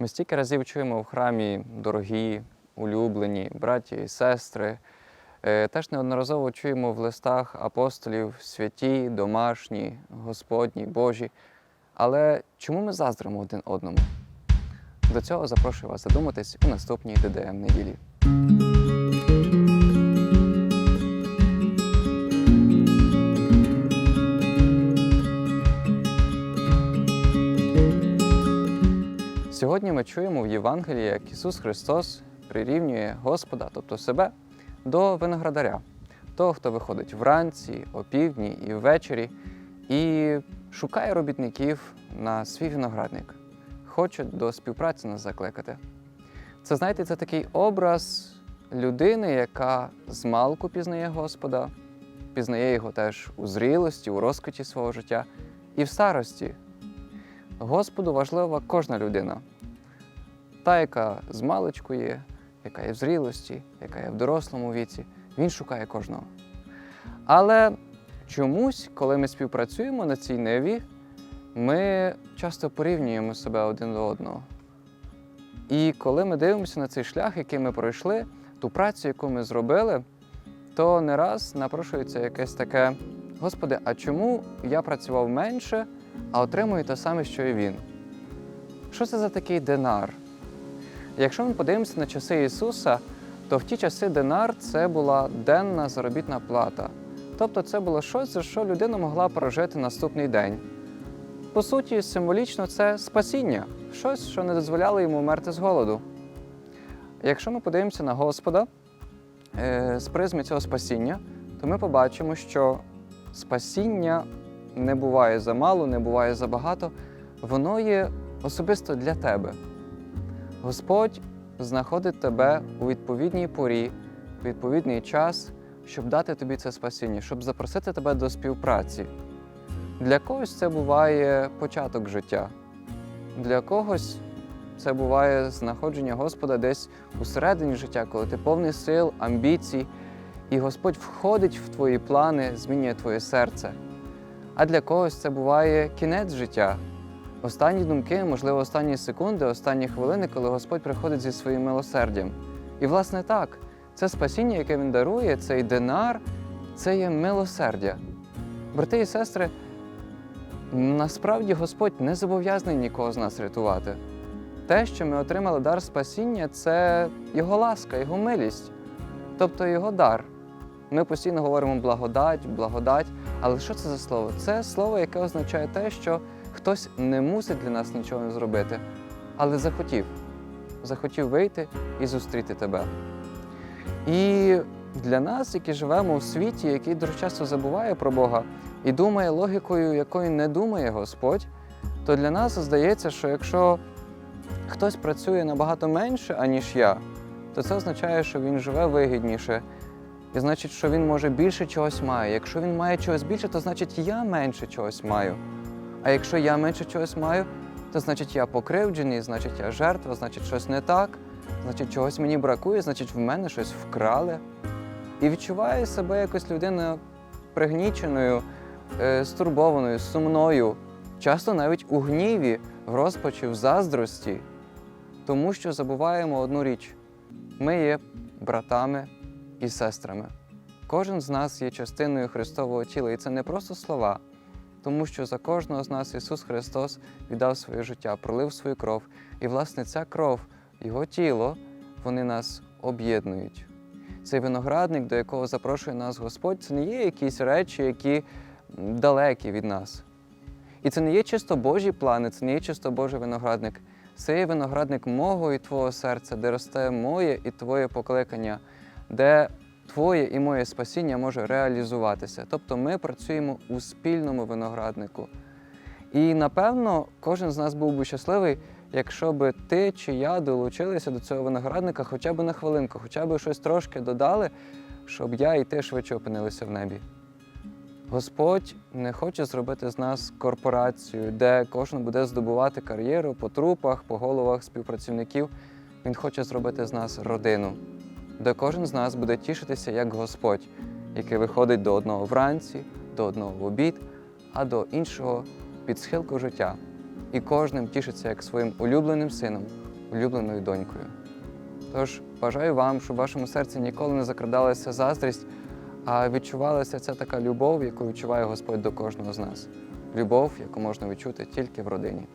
Ми стільки разів чуємо в храмі дорогі, улюблені, браті і сестри. Е, Теж неодноразово чуємо в листах апостолів святі, домашні, Господні, Божі. Але чому ми заздримо один одному? До цього запрошую вас задуматись у наступній ДДМ неділі. Ми чуємо в Євангелії, як Ісус Христос прирівнює Господа, тобто себе, до виноградаря, того, хто виходить вранці, опівдні і ввечері, і шукає робітників на свій виноградник, хоче до співпраці нас закликати. Це, знаєте, це такий образ людини, яка змалку пізнає Господа, пізнає його теж у зрілості, у розквіті свого життя і в старості. Господу важлива кожна людина. Та, яка з маличку є, яка є в зрілості, яка є в дорослому віці, він шукає кожного. Але чомусь, коли ми співпрацюємо на цій ниві, ми часто порівнюємо себе один до одного. І коли ми дивимося на цей шлях, який ми пройшли, ту працю, яку ми зробили, то не раз напрошується якесь таке: Господи, а чому я працював менше, а отримую те саме, що і він? Що це за такий динар? Якщо ми подивимося на часи Ісуса, то в ті часи динар це була денна заробітна плата. Тобто це було щось, за що людина могла прожити наступний день. По суті, символічно це спасіння, щось, що не дозволяло йому вмерти з голоду. Якщо ми подивимося на Господа е, з призми цього спасіння, то ми побачимо, що спасіння не буває замало, не буває забагато, воно є особисто для тебе. Господь знаходить тебе у відповідній порі, у відповідний час, щоб дати тобі це спасіння, щоб запросити тебе до співпраці. Для когось це буває початок життя, для когось це буває знаходження Господа десь у середині життя, коли ти повний сил, амбіцій, і Господь входить в твої плани, змінює твоє серце. А для когось це буває кінець життя, останні думки, можливо, останні секунди, останні хвилини, коли Господь приходить зі своїм милосердям. І, власне, так, це спасіння, яке Він дарує, цей динар, це є милосердя. Брати і сестри, насправді Господь не зобов'язаний нікого з нас рятувати. Те, що ми отримали дар спасіння, це Його ласка, Його милість, тобто Його дар. Ми постійно говоримо благодать, благодать. Але що це за слово? Це слово, яке означає те, що хтось не мусить для нас нічого зробити, але захотів. Захотів вийти і зустріти тебе. І для нас, які живемо у світі, який дуже часто забуває про Бога і думає логікою, якою не думає Господь, то для нас здається, що якщо хтось працює набагато менше, аніж я, то це означає, що він живе вигідніше. І значить, що він може більше чогось має. Якщо він має чогось більше, то значить я менше чогось маю. А якщо я менше чогось маю, то значить я покривджений, значить я жертва, значить щось не так, значить чогось мені бракує, значить в мене щось вкрали. І відчуває себе якось людина пригніченою, е, стурбованою, сумною, часто навіть у гніві, в розпачі, в заздрості, тому що забуваємо одну річ: ми є братами і сестрами. Кожен з нас є частиною Христового тіла, і це не просто слова, тому що за кожного з нас Ісус Христос віддав своє життя, пролив свою кров. І, власне, ця кров, Його тіло, вони нас об'єднують. Цей виноградник, до якого запрошує нас Господь, це не є якісь речі, які далекі від нас. І це не є чисто Божі плани, це не є чисто Божий виноградник. Це є виноградник мого і твого серця, де росте моє і твоє покликання, де твоє і моє спасіння може реалізуватися. Тобто ми працюємо у спільному винограднику. І напевно кожен з нас був би щасливий, якщо би ти чи я долучилися до цього виноградника хоча б на хвилинку, хоча б щось трошки додали, щоб я і ти швидше опинилися в небі. Господь не хоче зробити з нас корпорацію, де кожен буде здобувати кар'єру по трупах, по головах співпрацівників. Він хоче зробити з нас родину, де кожен з нас буде тішитися як Господь, який виходить до одного вранці, до одного в обід, а до іншого під схилку життя. І кожним тішиться як своїм улюбленим сином, улюбленою донькою. Тож бажаю вам, щоб в вашому серці ніколи не закрадалася заздрість, а відчувалася ця така любов, яку відчуває Господь до кожного з нас. Любов, яку можна відчути тільки в родині.